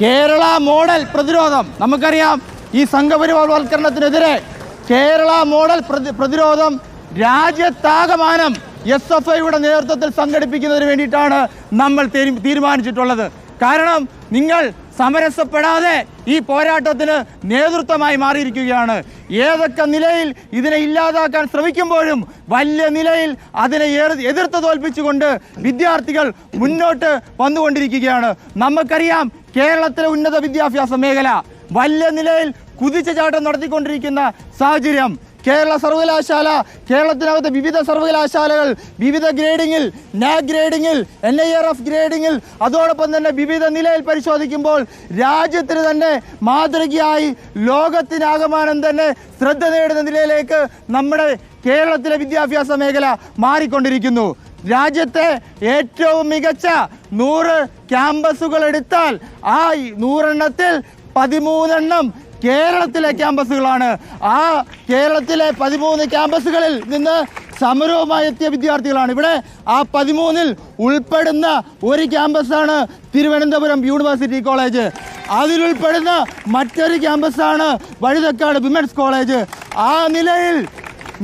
Kerala model പ്രതിരോധം. നമുക്കറിയാം ഈ സംഘപരിവാർവൽക്കരണത്തിനെതിരെ കേരള മോഡൽ പ്രതി- പ്രതിരോധം രാജ്യത്താകമാനം എസ് എഫ് ഐയുടെ നേതൃത്വത്തിൽ സംഘടിപ്പിക്കുന്നതിന് വേണ്ടിയിട്ടാണ് നമ്മൾ തീരുമാനിച്ചിട്ടുള്ളത്. കാരണം നിങ്ങൾ സമരസപ്പെടാതെ ഈ പോരാട്ടത്തിന് നേതൃത്വമായി മാറിയിരിക്കുകയാണ്. ഏതൊക്കെ നിലയിൽ ഇതിനെ ഇല്ലാതാക്കാൻ ശ്രമിക്കുമ്പോഴും വലിയ നിലയിൽ അതിനെ എതിർത്ത് തോൽപ്പിച്ചുകൊണ്ട് വിദ്യാർത്ഥികൾ മുന്നോട്ട് വന്നുകൊണ്ടിരിക്കുകയാണ്. നമുക്കറിയാം കേരളത്തിലെ ഉന്നത വിദ്യാഭ്യാസ മേഖല വലിയ നിലയിൽ കുതിച്ചുചാട്ടം നടത്തിക്കൊണ്ടിരിക്കുന്ന സാഹചര്യം. കേരള സർവകലാശാല കേരളത്തിനകത്ത് വിവിധ സർവകലാശാലകൾ വിവിധ ഗ്രേഡിങ്ങിൽ നാക് ഗ്രേഡിങ്ങിൽ എൻ ഐ ആർ എഫ് ഗ്രേഡിങ്ങിൽ അതോടൊപ്പം തന്നെ വിവിധ നിലയിൽ പരിശോധിക്കുമ്പോൾ രാജ്യത്തിന് തന്നെ മാതൃകയായി ലോകത്തിനാകമാനം തന്നെ ശ്രദ്ധ നേടുന്ന നിലയിലേക്ക് നമ്മുടെ കേരളത്തിലെ വിദ്യാഭ്യാസ മേഖല മാറിക്കൊണ്ടിരിക്കുന്നു. രാജ്യത്തെ ഏറ്റവും മികച്ച നൂറ് ക്യാമ്പസുകൾ എടുത്താൽ ആ നൂറെണ്ണത്തിൽ പതിമൂന്നെണ്ണം കേരളത്തിലെ ക്യാമ്പസുകളാണ്. ആ കേരളത്തിലെ പതിമൂന്ന് ക്യാമ്പസുകളിൽ നിന്ന് സമരവുമായി എത്തിയ വിദ്യാർത്ഥികളാണ്. ഇവിടെ ആ പതിമൂന്നിൽ ഉൾപ്പെടുന്ന ഒരു ക്യാമ്പസാണ് തിരുവനന്തപുരം യൂണിവേഴ്സിറ്റി കോളേജ്. അതിലുൾപ്പെടുന്ന മറ്റൊരു ക്യാമ്പസാണ് വഴുതക്കാട് വിമൻസ് കോളേജ്. ആ നിലയിൽ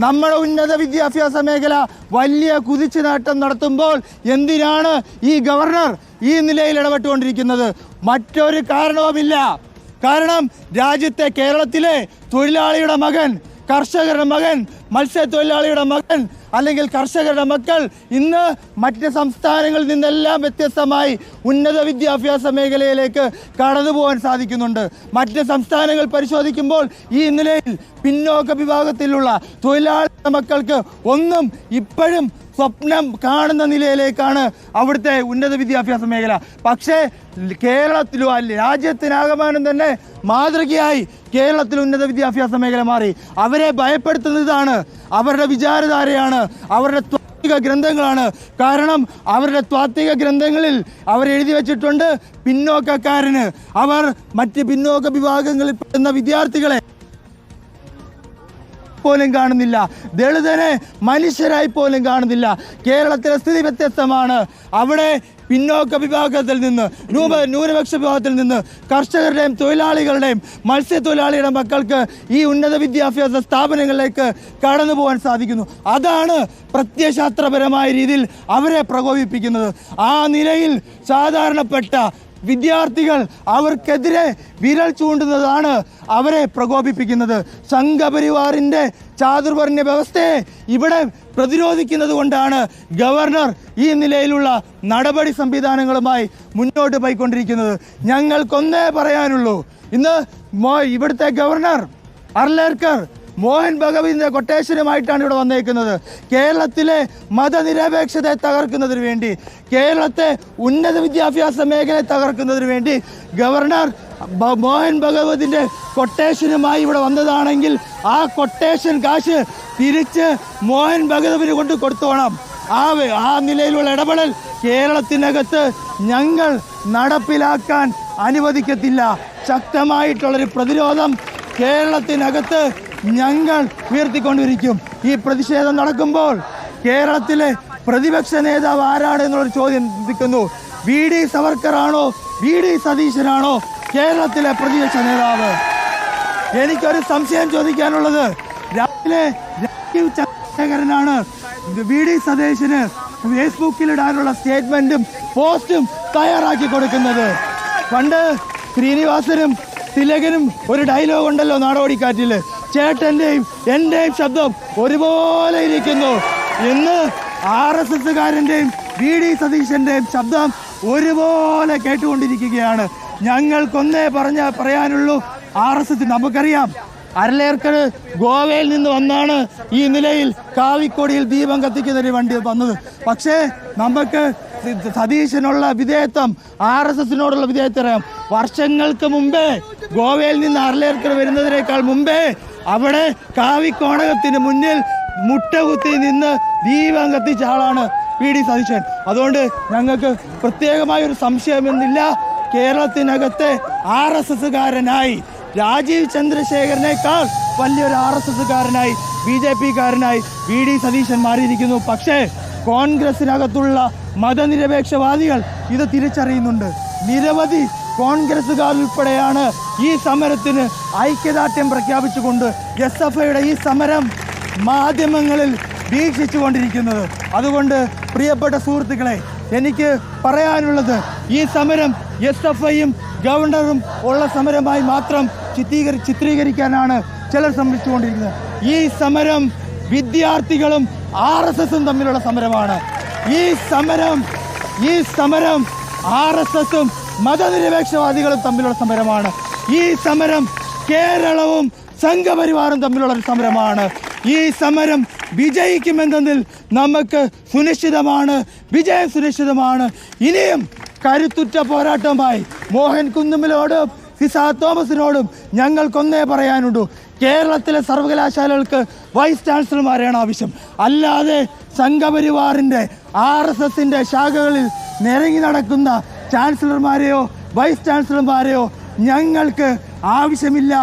നമ്മുടെ ഉന്നത വിദ്യാഭ്യാസ മേഖല വലിയ കുതിച്ചു നേട്ടം നടത്തുമ്പോൾ എന്തിനാണ് ഈ ഗവർണർ ഈ നിലയിൽ ഇടപെട്ടുകൊണ്ടിരിക്കുന്നത്? മറ്റൊരു കാരണവുമില്ല. കാരണം രാജ്യത്തെ കേരളത്തിലെ തൊഴിലാളിയുടെ മകൻ കർഷകരുടെ മകൻ മത്സ്യത്തൊഴിലാളിയുടെ മകൻ അല്ലെങ്കിൽ കർഷകരുടെ മക്കൾ ഇന്ന് മറ്റ് സംസ്ഥാനങ്ങളിൽ നിന്നെല്ലാം വ്യത്യസ്തമായി ഉന്നത വിദ്യാഭ്യാസ മേഖലയിലേക്ക് കടന്നു പോകാൻ സാധിക്കുന്നുണ്ട്. മറ്റ് സംസ്ഥാനങ്ങൾ പരിശോധിക്കുമ്പോൾ ഈ നിലയിൽ പിന്നോക്ക വിഭാഗത്തിലുള്ള തൊഴിലാളികളുടെ മക്കൾക്ക് ഒന്നും ഇപ്പോഴും സ്വപ്നം കാണുന്ന നിലയിലേക്കാണ് അവിടുത്തെ ഉന്നത വിദ്യാഭ്യാസ മേഖല. പക്ഷേ കേരളത്തിലും അല്ല രാജ്യത്തിനാകമാനം തന്നെ മാതൃകയായി കേരളത്തിൽ ഉന്നത വിദ്യാഭ്യാസ മേഖല മാറി. അവരെ ഭയപ്പെടുത്തുന്നത് ഇതാണ് അവരുടെ വിചാരധാരയാണ് അവരുടെ ഗ്രന്ഥങ്ങളാണ്. കാരണം അവരുടെ ത്വാത്വിക ഗ്രന്ഥങ്ങളിൽ അവർ എഴുതി വെച്ചിട്ടുണ്ട് പിന്നോക്കക്കാരന്. അവർ മറ്റ് പിന്നോക്ക വിഭാഗങ്ങളിൽ പെടുന്ന വിദ്യാർത്ഥികളെ പോലും കാണുന്നില്ല. ദളിതനെ മനുഷ്യരായി പോലും കാണുന്നില്ല. കേരളത്തിലെ സ്ഥിതി വ്യത്യസ്തമാണ്. അവിടെ പിന്നോക്ക വിഭാഗത്തിൽ നിന്ന് രൂപ ന്യൂനപക്ഷ വിഭാഗത്തിൽ നിന്ന് കർഷകരുടെയും തൊഴിലാളികളുടെയും മത്സ്യത്തൊഴിലാളിയുടെ മക്കൾക്ക് ഈ ഉന്നത വിദ്യാഭ്യാസ സ്ഥാപനങ്ങളിലേക്ക് കടന്നു പോകാൻ സാധിക്കുന്നു. അതാണ് പ്രത്യയശാസ്ത്രപരമായ രീതിയിൽ അവരെ പ്രകോപിപ്പിക്കുന്നത്. ആ നിലയിൽ സാധാരണപ്പെട്ട വിദ്യാർത്ഥികൾ അവർക്കെതിരെ വിരൽ ചൂണ്ടുന്നതാണ് അവരെ പ്രകോപിപ്പിക്കുന്നത്. സംഘപരിവാറിന്റെ ചാതുർവർണ വ്യവസ്ഥയെ ഇവിടെ പ്രതിരോധിക്കുന്നത് കൊണ്ടാണ് ഗവർണർ ഈ നിലയിലുള്ള നടപടി സംവിധാനങ്ങളുമായി മുന്നോട്ട് പോയിക്കൊണ്ടിരിക്കുന്നത്. ഞങ്ങൾക്കൊന്നേ പറയാനുള്ളൂ. ഇന്ന് ഇവിടുത്തെ ഗവർണർ അർലേർക്കർ മോഹൻ ഭഗവതിന്റെ കൊട്ടേഷനുമായിട്ടാണ് ഇവിടെ വന്നേക്കുന്നത്. കേരളത്തിലെ മതനിരപേക്ഷതയെ തകർക്കുന്നതിന് വേണ്ടി കേരളത്തെ ഉന്നത വിദ്യാഭ്യാസ മേഖലയെ തകർക്കുന്നതിന് വേണ്ടി ഗവർണർ മോഹൻ ഭഗവതിന്റെ കൊട്ടേഷനുമായി ഇവിടെ വന്നതാണെങ്കിൽ ആ കൊട്ടേഷൻ കാശ് തിരിച്ച് മോഹൻ ഭഗവതിന് കൊണ്ട് കൊടുത്തോണം. ആ ആ നിലയിലുള്ള ഇടപെടൽ കേരളത്തിനകത്ത് ഞങ്ങൾ നടപ്പിലാക്കാൻ അനുവദിക്കത്തില്ല. ശക്തമായിട്ടുള്ളൊരു പ്രതിരോധം കേരളത്തിനകത്ത് ഞങ്ങൾ ഉയർത്തിക്കൊണ്ടിരിക്കും. ഈ പ്രതിഷേധം നടക്കുമ്പോൾ കേരളത്തിലെ പ്രതിപക്ഷ നേതാവ് ആരാണ് എന്നുള്ളൊരു ചോദ്യം നിൽക്കുന്നു വി ഡി സവർക്കറാണോ? വി ഡി സതീശനാണോ? കേരളത്തിലെ പ്രതിപക്ഷ നേതാവ്. എനിക്കൊരു സംശയം ചോദിക്കാനുള്ളത്. രാവിലെ രാജീവ് ചന്ദ്രശേഖരനാണ് വി ഡി സതീശന് ഫേസ്ബുക്കിൽ ഇടാനുള്ള സ്റ്റേറ്റ്മെന്റും പോസ്റ്റും തയ്യാറാക്കി കൊടുക്കുന്നത്. പണ്ട് ശ്രീനിവാസനും തിലകനും ഒരു ഡയലോഗ് ഉണ്ടല്ലോ നാടോടിക്കാറ്റിൽ. ചേട്ടന്റെയും എന്റെയും ശബ്ദം ഒരുപോലെ ഇരിക്കുന്നു. ഇന്ന് ആർ എസ് എസ്സുകാരന്റെയും വി ഡി സതീശന്റെയും ശബ്ദം ഒരുപോലെ കേട്ടുകൊണ്ടിരിക്കുകയാണ്. ഞങ്ങൾക്കൊന്നേ പറഞ്ഞ പറയാനുള്ളൂ. ആർ എസ് എസ് നമുക്കറിയാം. അരലേർക്കട് ഗോവയിൽ നിന്ന് വന്നാണ് ഈ നിലയിൽ കാവിക്കൊടിയിൽ ദീപം കത്തിക്കുന്ന ഒരു വണ്ടി വന്നത്. പക്ഷേ നമുക്ക് സതീശനുള്ള വിധേയത്വം ആർ എസ് എസിനോടുള്ള വിധേയത്വം വർഷങ്ങൾക്ക് മുമ്പേ ഗോവയിൽ നിന്ന് അരലേർക്കട് വരുന്നതിനേക്കാൾ മുമ്പേ അവിടെ കാവിക്കോണകത്തിന് മുന്നിൽ മുട്ടകുത്തി നിന്ന് ദീപം കത്തിച്ച ആളാണ് പി ഡി സതീശൻ. അതുകൊണ്ട് ഞങ്ങൾക്ക് പ്രത്യേകമായ ഒരു സംശയമൊന്നുമില്ല കേരളത്തിനകത്തെ ആർ എസ് എസ്സുകാരനായി രാജീവ് ചന്ദ്രശേഖരനേക്കാൾ വലിയൊരു ആർ എസ് എസ്സുകാരനായി ബി ജെ പിക്കാരനായി വി ഡി സതീശൻ മാറിയിരിക്കുന്നു. പക്ഷേ കോൺഗ്രസിനകത്തുള്ള മതനിരപേക്ഷവാദികൾ ഇത് തിരിച്ചറിയുന്നുണ്ട്. നിരവധി കോൺഗ്രസുകാർ ഉൾപ്പെടെയാണ് ഈ സമരത്തിന് ഐക്യദാർഢ്യം പ്രഖ്യാപിച്ചുകൊണ്ട് എസ് എഫ് ഐയുടെ ഈ സമരം മാധ്യമങ്ങളിൽ വീക്ഷിച്ചു കൊണ്ടിരിക്കുന്നത് അതുകൊണ്ട് പ്രിയപ്പെട്ട സുഹൃത്തുക്കളെ എനിക്ക് പറയാനുള്ളത് ഈ സമരം എസ് എഫ് ഐയും ഗവർണറും ഉള്ള സമരമായി മാത്രം ചിത്രീകരി ചിത്രീകരിക്കാനാണ് ചിലർ ശ്രമിച്ചുകൊണ്ടിരിക്കുന്നത്. ഈ സമരം വിദ്യാർത്ഥികളും ആർ എസ് എസും തമ്മിലുള്ള സമരമാണ്. ഈ സമരം ഈ സമരം ആർ എസ് എസും മതനിരപേക്ഷവാദികളും തമ്മിലുള്ള സമരമാണ്. ഈ സമരം കേരളവും സംഘപരിവാറും തമ്മിലുള്ള ഒരു സമരമാണ്. ഈ സമരം വിജയിക്കുമെന്നതിൽ നമുക്ക് സുനിശ്ചിതമാണ്. വിജയം സുനിശ്ചിതമാണ്. ഇനിയും കരുത്തുറ്റ പോരാട്ടമായി മോഹൻ കുന്നുമ്മലോടും സിസാ തോമസിനോടും ഞങ്ങൾക്കൊന്നേ പറയാനുണ്ട്. കേരളത്തിലെ സർവകലാശാലകൾക്ക് വൈസ് ചാൻസലർമാരെയാണ് ആവശ്യം. അല്ലാതെ സംഘപരിവാറിന്റെ ആർ എസ് എസിന്റെ ശാഖകളിൽ നിരങ്ങി നടക്കുന്ന ചാൻസലർമാരെയോ വൈസ് ചാൻസലർമാരെയോ ഞങ്ങൾക്ക് ആവശ്യമില്ല.